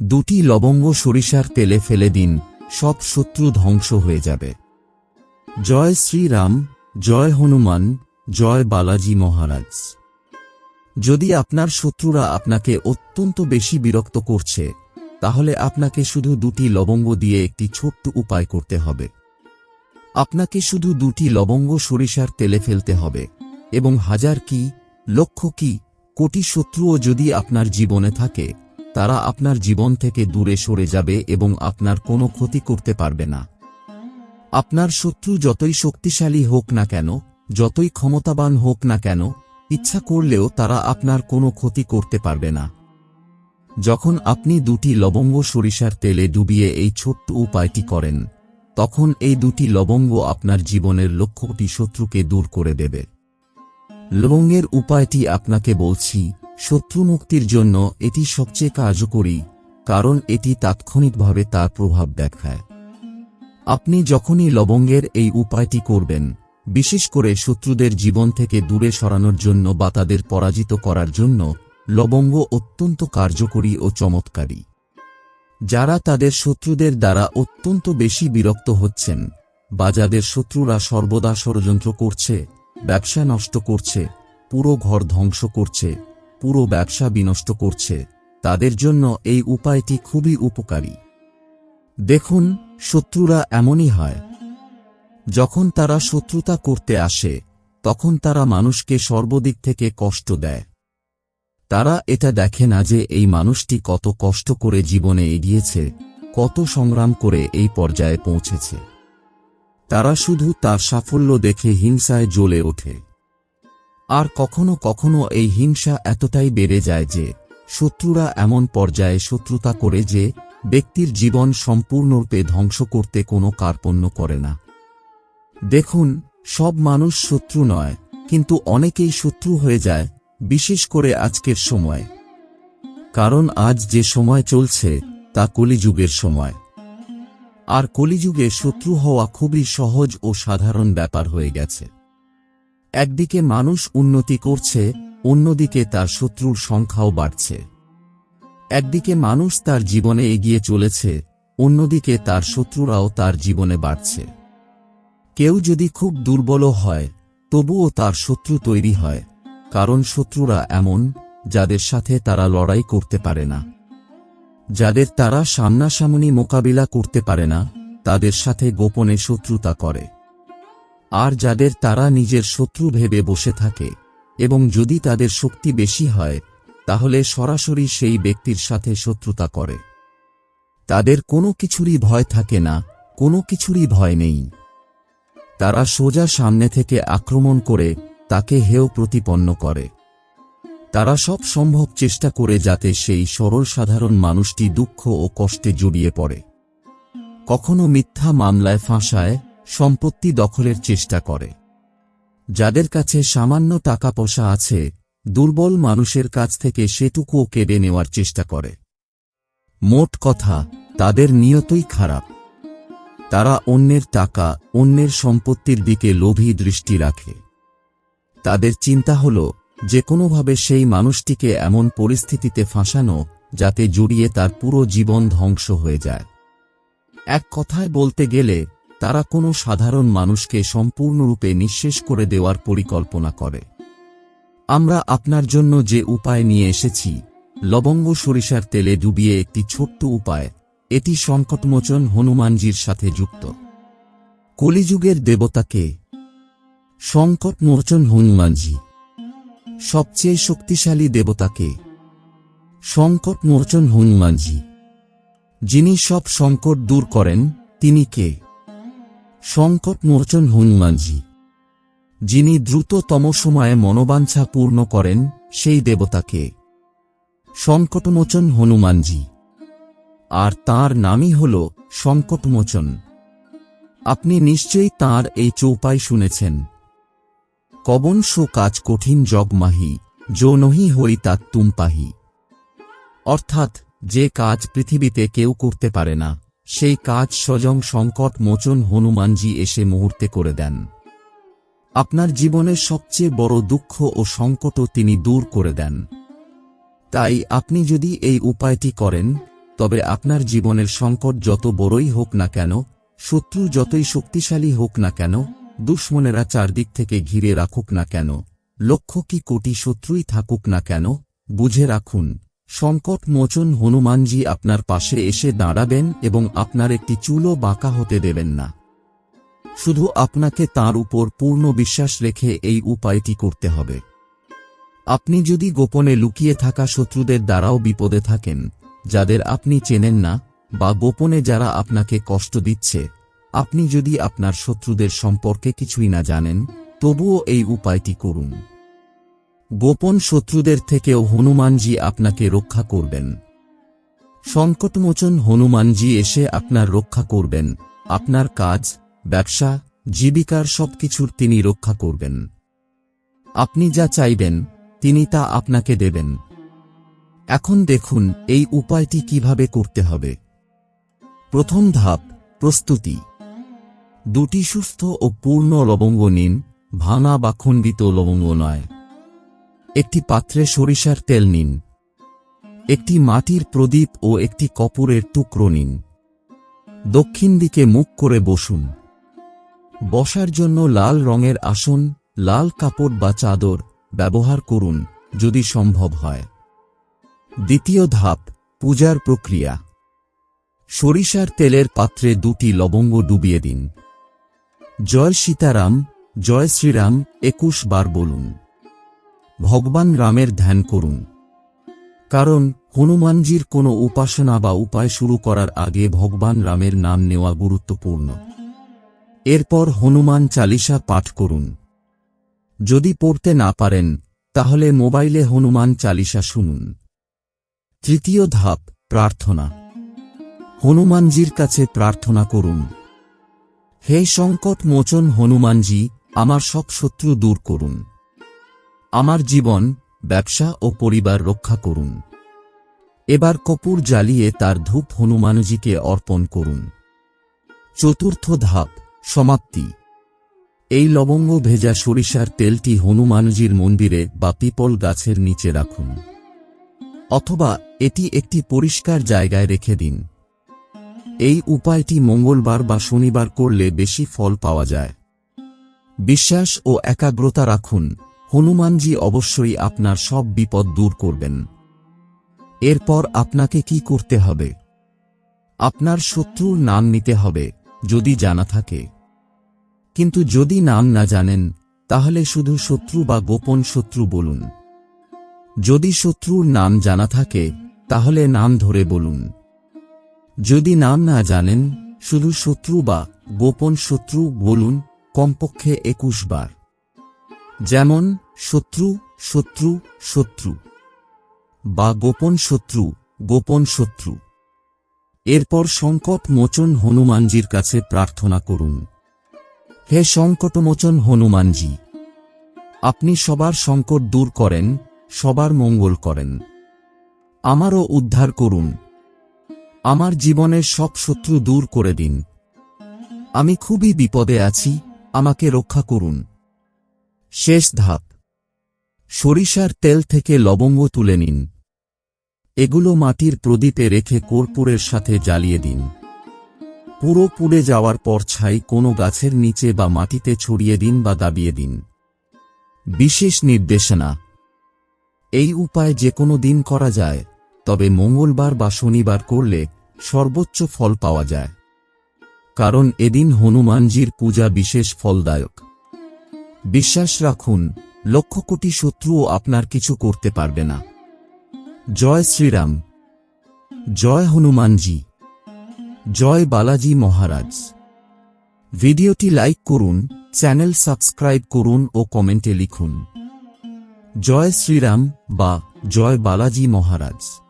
দুটি লবঙ্গ সরিষার তেলে ফেলে দিন, সব শত্রু ধ্বংস হয়ে যাবে। জয় শ্রীরাম, জয় হনুমান, জয় বালাজি মহারাজ। যদি আপনার শত্রুরা আপনাকে অত্যন্ত বেশি বিরক্ত করছে, তাহলে আপনাকে শুধু দুটি লবঙ্গ দিয়ে একটি ছোট্ট উপায় করতে হবে। আপনাকে শুধু দুটি লবঙ্গ সরিষার তেলে ফেলতে হবে, এবং হাজার কি, লক্ষ কি, কোটি শত্রুও যদি আপনার জীবনে থাকে তারা আপনার জীবন থেকে দূরে সরে যাবে এবং আপনার কোনো ক্ষতি করতে পারবে না। আপনার শত্রু যতই শক্তিশালী হোক না কেন, যতই ক্ষমতাবান হোক না কেন, ইচ্ছা করলেও তারা আপনার কোনো ক্ষতি করতে পারবে না। যখন আপনি দুটি লবঙ্গ সরিষার তেলে ডুবিয়ে এই ছোট্ট উপায়টি করেন, তখন এই দুটি লবঙ্গ আপনার জীবনের লক্ষ্যটি শত্রুকে দূর করে দেবে। লবঙ্গের উপায়টি আপনাকে বলছি শত্রু মুক্তির জন্য এটি সবচেয়ে কার্যকরী, কারণ এটি তাৎক্ষণিকভাবে তার প্রভাব দেখায়। আপনি যখনই লবঙ্গের এই উপায়টি করবেন, বিশেষ করে শত্রুদের জীবন থেকে দূরে সরানোর জন্য বা তাদের পরাজিত করার জন্য, লবঙ্গ অত্যন্ত কার্যকরী ও চমৎকারী। যারা তাদের শত্রুদের দ্বারা অত্যন্ত বেশি বিরক্ত হচ্ছেন, বা যাদের শত্রুরা সর্বদা ষড়যন্ত্র করছে, ব্যবসা নষ্ট করছে, পুরো ঘর ধ্বংস করছে পুরো ব্যবসা বিনষ্ট করছে, তাদের জন্য এই উপায়টি খুবই উপকারী। দেখুন, শত্রুরা এমনই হয়। যখন তারা শত্রুতা করতে আসে, তখন তারা মানুষকে সর্বদিক থেকে কষ্ট দেয়। তারা এটা দেখে না যে এই মানুষটি কত কষ্ট করে জীবনে এগিয়েছে, কত সংগ্রাম করে এই পর্যায়ে পৌঁছেছে। তারা শুধু তার সাফল্য দেখে হিংসায় জ্বলে ওঠে। আর কখনো কখনো এই হিংসা এতটাই বেড়ে যায় যে, শত্রুরা এমন পর্যায়ে শত্রুতা করে যে, ব্যক্তির জীবন সম্পূর্ণরূপে ধ্বংস করতে কোনো কার্পণ্য করে না। দেখুন, সব মানুষ শত্রু নয়, কিন্তু অনেকেই শত্রু হয়ে যায়, বিশেষ করে আজকের সময়। কারণ আজ যে সময় চলছে, তা কলিযুগের সময়। আর কলিযুগে শত্রু হওয়া খুবই সহজ ও সাধারণ ব্যাপার হয়ে গেছে। একদিকে মানুষ উন্নতি করছে, অন্যদিকে তার শত্রুর সংখ্যাও বাড়ছে। একদিকে মানুষ তার জীবনে এগিয়ে চলেছে, অন্যদিকে তার শত্রুরাও তার জীবনে বাড়ছে। কেউ যদি খুব দুর্বল হয়, তবুও তার শত্রু তৈরি হয়, কারণ শত্রুরা এমন, যাদের সাথে তারা লড়াই করতে পারে না। যাদের তারা সামনাসামনি মোকাবিলা করতে পারে না, তাদের সাথে গোপনে শত্রুতা করে। আর যাদের তারা নিজের শত্রু ভেবে বসে থাকে, এবং যদি তাদের শক্তি বেশি হয়, তাহলে সরাসরি সেই ব্যক্তির সাথে শত্রুতা করে। তাদের কোনো কিছুরই ভয় থাকে না, কোনো কিছুরই ভয় নেই। তারা সোজা সামনে থেকে আক্রমণ করে, তাকে হেয় প্রতিপন্ন করে। তারা সব সম্ভব চেষ্টা করে যাতে সেই সরল সাধারণ মানুষটি দুঃখ ও কষ্টে জড়িয়ে পড়ে। কখনো মিথ্যা মামলায় ফাঁসায় সম্পত্তি দখলের চেষ্টা করে। যাদের কাছে সামান্য টাকা পয়সা আছে, দুর্বল মানুষের কাছ থেকে সেটুকুও কেড়ে নেওয়ার চেষ্টা করে। মোট কথা, তাদের নিয়তই খারাপ। তারা অন্যের টাকা, অন্যের সম্পত্তির দিকে লোভী দৃষ্টি রাখে। তাদের চিন্তা হল যে কোনোভাবে সেই মানুষটিকে এমন পরিস্থিতিতে ফাঁসানো, যাতে জড়িয়ে তার পুরো জীবন ধ্বংস হয়ে যায়। এক কথায় বলতে গেলে তারা কোনো সাধারণ মানুষকে সম্পূর্ণরূপে নিঃশেষ করে দেওয়ার পরিকল্পনা করে। আমরা আপনার জন্য যে উপায় নিয়ে এসেছি, লবঙ্গ সরিষার তেলে ডুবিয়ে একটি ছোট্ট উপায়, এটি সংকটমোচন হনুমানজির সাথে যুক্ত। কলিযুগের দেবতাকে সংকটমোচন হনুমানজি। সবচেয়ে শক্তিশালী দেবতাকে সংকটমোচন হনুমানজি। যিনি সব সংকট দূর করেন, তিনি কে? সংকটমোচন হনুমানজি। যিনি দ্রুততম সময়ে মনোবাঞ্ছা পূর্ণ করেন, সেই দেবতাকে। সংকটমোচন হনুমানজি। আর তার নামই হল সংকটমোচন। আপনি নিশ্চয়ই তার এই চৌপাই শুনেছেন। কবন কাজ কঠিন জগমাহি যো নহি হই তাত তুমপাহি অর্থাৎ, যে কাজ পৃথিবীতে কেউ করতে পারে না। সেই কাজ স্বজং সংকট মোচন হনুমানজি এসে মুহূর্তে করে দেন। আপনার জীবনের সবচেয়ে বড় দুঃখ ও সংকটও তিনি দূর করে দেন। তাই আপনি যদি এই উপায়টি করেন, তবে আপনার জীবনের সংকট যত বড়ই হোক না কেন, শত্রু যতই শক্তিশালী হোক না কেন, দুশ্মনেরা চারদিক থেকে ঘিরে রাখুক না কেন, লক্ষ কি কোটি শত্রুই থাকুক না কেন, বুঝে রাখুন। সংকট মোচন হনুমানজি আপনার পাশে এসে দাঁড়াবেন এবং আপনার একটি চুলও বাঁকা হতে দেবেন না। শুধু আপনাকে তার উপর পূর্ণ বিশ্বাস রেখে এই উপায়টি করতে হবে। আপনি যদি গোপনে লুকিয়ে থাকা শত্রুদের দ্বারাও বিপদে থাকেন, যাদের আপনি চেনেন না, বা গোপনে যারা আপনাকে কষ্ট দিচ্ছে, আপনি যদি আপনার শত্রুদের সম্পর্কে কিছুই না জানেন, তবুও এই উপায়টি করুন। গোপন শত্রুদের থেকেও হনুমানজি আপনাকে রক্ষা করবেন। সংকটমোচন হনুমানজি এসে আপনার রক্ষা করবেন। আপনার কাজ, ব্যবসা, জীবিকার সবকিছুর তিনি রক্ষা করবেন। আপনি যা চাইবেন, তিনি তা আপনাকে দেবেন। এখন দেখুন, এই উপায়টি কীভাবে করতে হবে। প্রথম ধাপ, প্রস্তুতি। দুটি সুস্থ ও পূর্ণ লবঙ্গ নিন ভাঙা বা খণ্ডিত লবঙ্গ নয়। একটি পাত্রে সরিষার তেল নিন। একটি মাটির প্রদীপ ও একটি কপুরের টুকরো নিন। দক্ষিণ দিকে মুখ করে বসুন। বসার জন্য লাল রঙের আসন, লাল কাপড় বা চাদর ব্যবহার করুন, যদি সম্ভব হয়। দ্বিতীয় ধাপ, পূজার প্রক্রিয়া। সরিষার তেলের পাত্রে দুটি লবঙ্গ ডুবিয়ে দিন। জয় সীতারাম, জয় শ্রীরাম, একুশ বার বলুন। ভগবান রামের ধ্যান করুন। কারণ হনুমানজির কোনো উপাসনা বা উপায় শুরু করার আগে ভগবান রামের নাম নেওয়া গুরুত্বপূর্ণ। এরপর হনুমান চালিসা পাঠ করুন। যদি পড়তে না পারেন, তাহলে মোবাইলে হনুমান চালিসা শুনুন। তৃতীয় ধাপ, প্রার্থনা। হনুমানজির কাছে প্রার্থনা করুন। হে সংকট মোচন হনুমানজি, আমার সব শত্রু দূর করুন। আমার জীবন, ব্যবসা ও পরিবার রক্ষা করুন। এবার কপুর জ্বালিয়ে তার ধূপ হনুমানজিকে অর্পণ করুন। চতুর্থ ধাপ, সমাপ্তি। এই লবঙ্গ ভেজা সরিষার তেলটি হনুমানজির মন্দিরে বা পিপল গাছের নিচে রাখুন। অথবা এটি একটি পরিষ্কার জায়গায় রেখে দিন। এই উপায়টি মঙ্গলবার বা শনিবার করলে বেশি ফল পাওয়া যায়। বিশ্বাস ও একাগ্রতা রাখুন। হনুমানজি অবশ্যই আপনার সব বিপদ দূর করবেন। এরপর আপনাকে কি করতে হবে? আপনার শত্রুর নাম নিতে হবে, যদি জানা থাকে। কিন্তু যদি নাম না জানেন, তাহলে শুধু শত্রু বা গোপন শত্রু বলুন। যদি শত্রুর নাম জানা থাকে, তাহলে নাম ধরে বলুন। যদি নাম না জানেন, শুধু শত্রু বা গোপন শত্রু বলুন, কমপক্ষে একুশ বার। যেমন শত্রু শত্রু শত্রু বা গোপন শত্রু গোপন শত্রু। এরপর সংকট মোচন হনুমানজির কাছে প্রার্থনা করুন। হে সংকটমোচন হনুমানজি, আপনি সবার সংকট দূর করেন, সবার মঙ্গল করেন। আমারও উদ্ধার করুন। আমার জীবনের সব শত্রু দূর করে দিন। আমি খুবই বিপদে আছি, আমাকে রক্ষা করুন। শেষ ধাপ। সরিষার তেল থেকে লবঙ্গ তুলে নিন। এগুলো মাটির প্রদীপে রেখে কর্পূরের সাথে জ্বালিয়ে দিন। পুরো পুড়ে যাওয়ার পর ছাই কোনো গাছের নিচে বা মাটিতে ছড়িয়ে দিন বা দাবিয়ে দিন। বিশেষ নির্দেশনা। এই উপায় যে কোনো দিন করা যায়, তবে মঙ্গলবার বা শনিবার করলে সর্বোচ্চ ফল পাওয়া যায়। কারণ এদিন হনুমানজির পূজা বিশেষ ফলদায়ক। বিশ্বাস রাখুন, লক্ষ কোটি শত্রুও আপনার কিছু করতে পারবে না। জয় শ্রীরাম। জয় হনুমানজি। জয় বালাজি মহারাজ। ভিডিওটি লাইক করুন, চ্যানেল সাবস্ক্রাইব করুন ও কমেন্টে লিখুন। জয় শ্রীরাম বা জয় বালাজি মহারাজ।